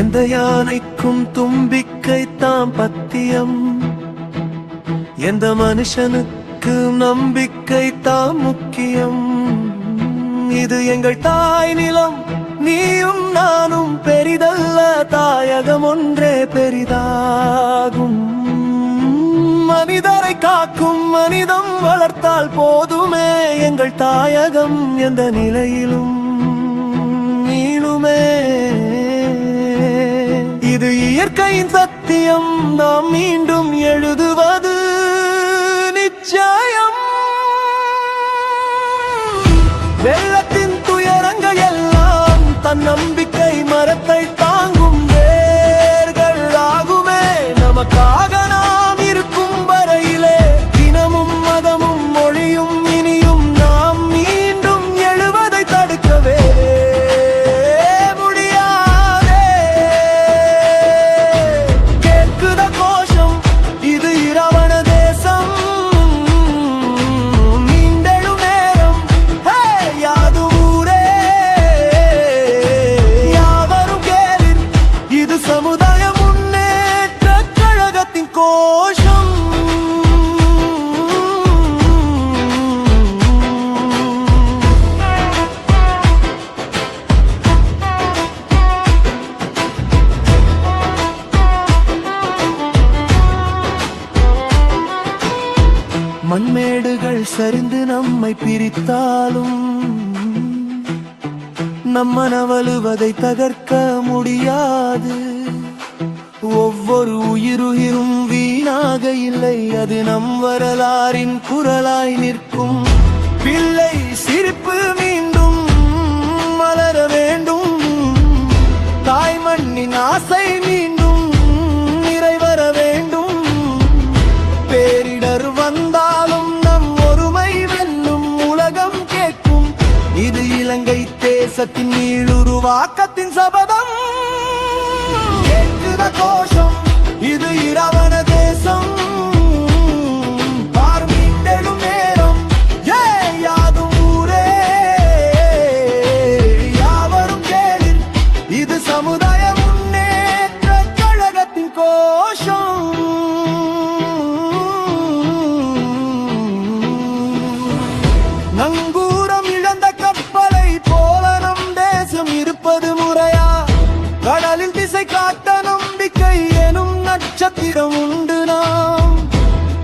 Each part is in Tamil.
எந்த யானைக்கும் தும்பிக்கை தாம் பத்தியம். எந்த மனுஷனுக்கு நம்பிக்கை தாம் முக்கியம். இது எங்கள் தாய் நிலம் நீயும் நானும் பெரிதல்ல தாயகம் ஒன்றே பெரிதாகும். மனிதரை காக்கும் மனிதம் வளர்த்தால் போதுமே எங்கள் தாயகம் எந்த நிலையிலும். நிச்சயம் நாம் மீண்டும் எழுதுவது நிச்சயம். வெள்ளத்தின் துயரங்கள் எல்லாம் தன் நம்பிக்கை மரத்தை மண்மேடுகள் சரிந்து நம்மை பிரித்தாலும் நம்மனவழுவதை தகர்க்க முடியாது. ஒவ்வொரு உயிருயிரும் வீணாக இல்லை அது நம் வரலாறின் குரலாய் நிற்கும். பிள்ளை சிறு இது இலங்கை தேசத்தின் மீளுருவாக்கத்தின் சபதம். கோஷ முப்பது முறையா? கடலில் திசை காட்ட நம்பிக்கை எனும் நட்சத்திரம் உண்டு நாம்.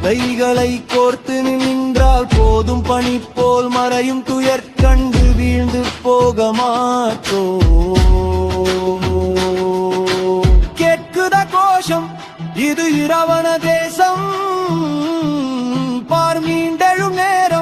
கைகளை கோர்த்து நின்றால் போதும் பணி போல் மறையும் துயர் கண்டு வீழ்ந்து போக மாட்டோம் கேட்குத கோஷம்? இது இரவண தேசம். பார் மீண்டெழும் நேரம்.